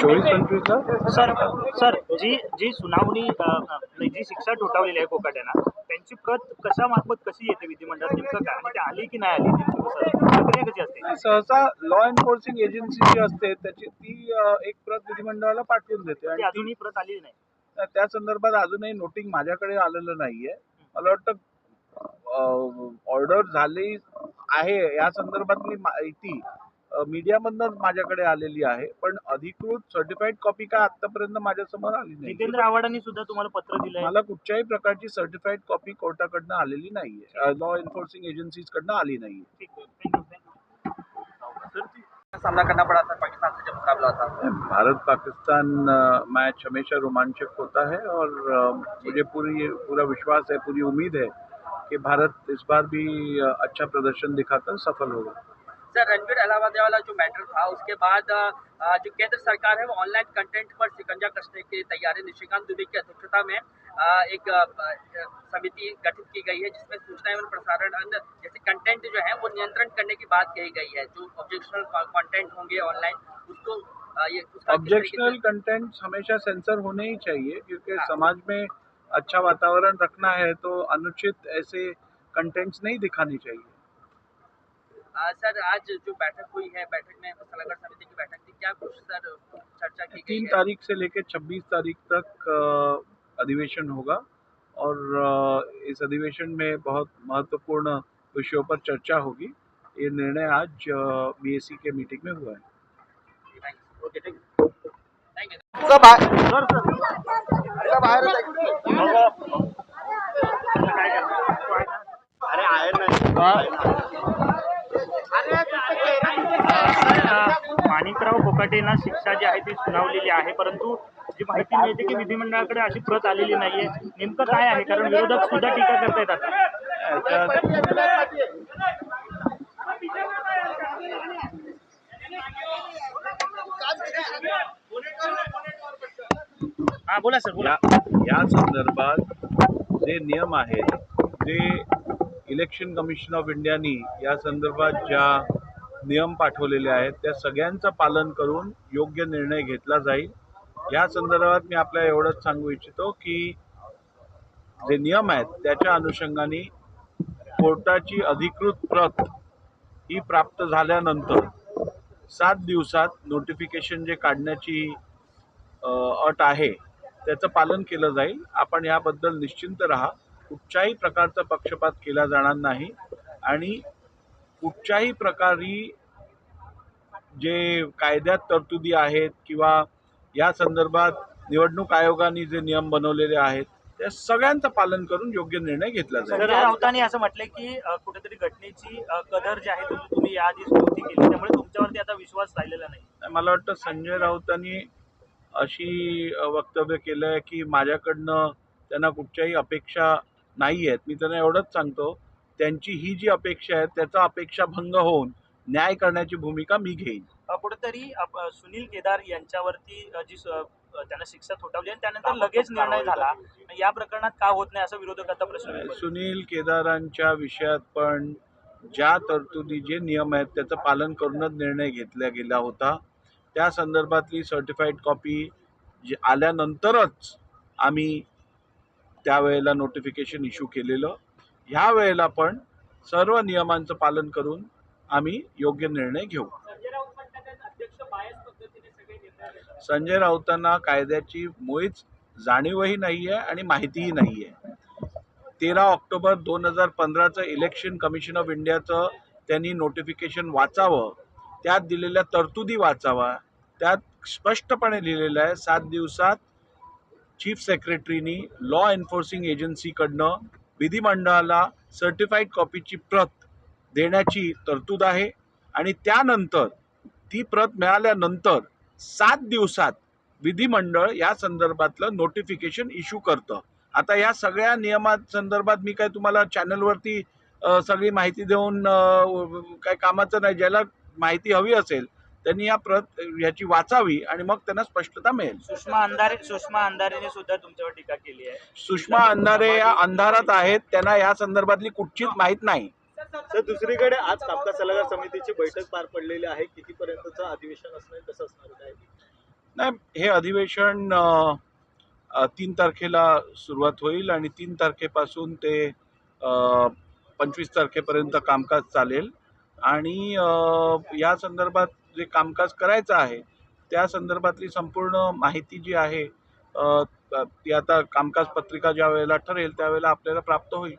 चोवीस पंचवीसला? Sir sir जी जी सुनावणी जी शिक्षा ठोठावलेली आहे कोकाट्यांना त्यांची प्रत कशा मार्फत कशी येते विधिमंडळात नेमकं काय? आणि ते आली की नाही आली प्रक्रिया कशी असते? सहसा लॉ एन्फोर्सिंग एजन्सी जी असते त्याची ती एक प्रत विधिमंडळाला पाठवून देते. आणि अजूनही प्रत आलेली नाही. त्या संदर्भात अजूनही नोटिंग माझ्याकडे आलेलं नाहीये. मला वाटतं ऑर्डर झाली आहे या संदर्भातली माहिती मीडियामधनं माझ्याकडे आलेली आहे. पण अधिकृत सर्टिफाईड कॉपी काय आतापर्यंत माझ्या समोर आली नाही. जितेंद्र आव्हाडांनी सुद्धा तुम्हाला पत्र दिलंय. मला कुठच्याही प्रकारची सर्टिफाईड कॉपी कोर्टाकडनं आलेली नाहीये. लॉ एन्फोर्सिंग एजन्सीज कडनं आली नाहीये. ठीक आहे. थँक्यू थँक्यू सामना करना पड़ा था पाकिस्तान से जब मुकाबला था। भारत पाकिस्तान मैच हमेशा रोमांचक होता है और मुझे पूरी पूरा विश्वास है पूरी उम्मीद है कि भारत इस बार भी अच्छा प्रदर्शन दिखाकर सफल होगा। सर रणवीर अलाहाबाद वाला जो मैटर था उसके बाद जो केंद्र सरकार है वो ऑनलाइन कंटेंट पर शिकंजा कसने की तैयारी निशिकांत दुबे की अध्यक्षता में एक समिति गठित की गई है जिसमें सूचना एवं प्रसारण अन्य जैसे कंटेंट जो है वो नियंत्रण करने की बात कही गई है। जो ऑब्जेक्शनल कंटेंट होंगे ऑनलाइन उसको ऑब्जेक्शनल कंटेंट हमेशा सेंसर होने ही चाहिए क्योंकि हाँ। समाज में अच्छा वातावरण रखना है तो अनुचित ऐसे कंटेंट्स नहीं दिखानी चाहिए। सर आज जो बैठक हुई है बैठक में सलाहकार समिति की बैठक थी क्या कुछ सर चर्चा की तीन तारीख से लेकर 26 तारीख तक अधिवेशन होगा और इस अधिवेशन में बहुत महत्वपूर्ण विषयों पर चर्चा होगी। ये निर्णय आज बीएससी के मीटिंग में हुआ है। ओके थैंक यू अरे आहे माणिकराव शिक्षा जी आहे ती सुनावलेली आहे. परंतु जी माहिती मिळते की विधिमंडळाकडे अशी प्रत आलेली नाहीये. नेमकं काय आहे? कारण विरोधक सुद्धा टीका करता येतात हा बोला सर बोला. या संदर्भात जे नियम आहेत ते इलेक्शन कमिशन ऑफ इंडियानी या संदर्भात ज्या नियम पाठवलेले आहेत. त्या सगळ्यांचं पालन करून योग्य निर्णय घेतला जाईल. या संदर्भात मी आपल्याला एवढंच सांगू इच्छितो की जे नियम आहेत त्याच्या अनुषंगाने कोर्टाची अधिकृत प्रत ही प्राप्त झाल्यानंतर सात दिवसात नोटिफिकेशन जे काढण्याची अट आहे त्याचं पालन केलं जाईल. आपण याबद्दल निश्चिंत राहा. कुठच्याही प्रकारचा पक्षपात केला जाणार नाही. आणि कुठच्याही प्रकारे जे कायद्यात तरतुदी आहेत किंवा या संदर्भात निवडणूक आयोगाने जे नियम बनवलेले आहेत त्या सगळ्यांचं पालन करून योग्य निर्णय घेतला जाईल. राऊतांनी असं म्हटलंय की कुठेतरी घटनेची कदर जी आहे तुम्ही याआधी कृती केली. त्यामुळे तुमच्यावरती आता विश्वास राहिलेला नाही. मला वाटतं संजय राऊतांनी अशी वक्तव्य केलं आहे की माझ्याकडनं त्यांना कुठच्याही अपेक्षा नाही आहेत मी त्यांना एवढंच सांगतो त्यांची ही जी अपेक्षा आहे त्याचा अपेक्षा भंग होऊन न्याय करण्याची भूमिका मी घेईन. कुठेतरी सुनील केदार यांच्यावरती जी त्यांना शिक्षा ठोठावली आणि त्यानंतर लगेच निर्णय झाला. या प्रकरणात का होत नाही असं विरोधक आता प्रश्न. सुनील केदारांच्या विषयात पण ज्या तरतुदी जे नियम आहेत त्याचं पालन करूनच निर्णय घेतला गेला होता. त्या संदर्भातली सर्टिफाईड कॉपी जी आल्यानंतरच आम्ही त्यावेळेला नोटिफिकेशन इश्यू केलेलं. ह्या वेळेला पण सर्व नियमांचं पालन करून आम्ही योग्य निर्णय घेऊ. संजय राऊतांना कायद्याची मुळीच जाणीवही नाही आहे आणि माहितीही नाही आहे तेरा ऑक्टोबर दोन हजार पंधराचं इलेक्शन कमिशन ऑफ इंडियाचं त्यांनी नोटिफिकेशन वाचावं त्यात दिलेल्या तरतुदी वाचावा त्यात स्पष्टपणे लिहिलेलं आहे सात दिवसात चीफ सेक्रेटरीनी लॉ एन्फोर्सिंग एजन्सीकडनं विधिमंडळाला सर्टिफाईड कॉपीची प्रत देण्याची तरतूद आहे आणि त्यानंतर ती प्रत मिळाल्यानंतर सात दिवसात विधिमंडळ या संदर्भातलं नोटिफिकेशन इश्यू करतं. आता या सगळ्या नियमा संदर्भात मी काय तुम्हाला चॅनलवरती सगळी माहिती देऊन काय कामाचं नाही ज्याला माहिती हवी असेल त्यांनी या प्रत याची वाचावी आणि मग त्यांना स्पष्टता मिळेल. सुषमा अंधारे सुषमा अंधारेने सुद्धा तुमच्यावर टीका केली आहे. सुषमा अंधारे या अंधारात आहेत त्यांना या संदर्भातली कुठचीच माहीत नाही. सर दुसरीकडे आज कामकाज सल्लागार समितीची बैठक पार पडलेली आहे. कितीपर्यंतचं अधिवेशन असणार कसं असणार आहे नाही हे अधिवेशन तीन तारखेला सुरुवात होईल आणि तीन तारखेपासून ते पंचवीस तारखेपर्यंत कामकाज चालेल. आणि या संदर्भात जे कामकाज करायचं आहे त्या संदर्भातली संपूर्ण माहिती जी आहे ती आता कामकाज पत्रिका ज्या वेळेला ठरेल त्यावेळेला आपल्याला प्राप्त होईल.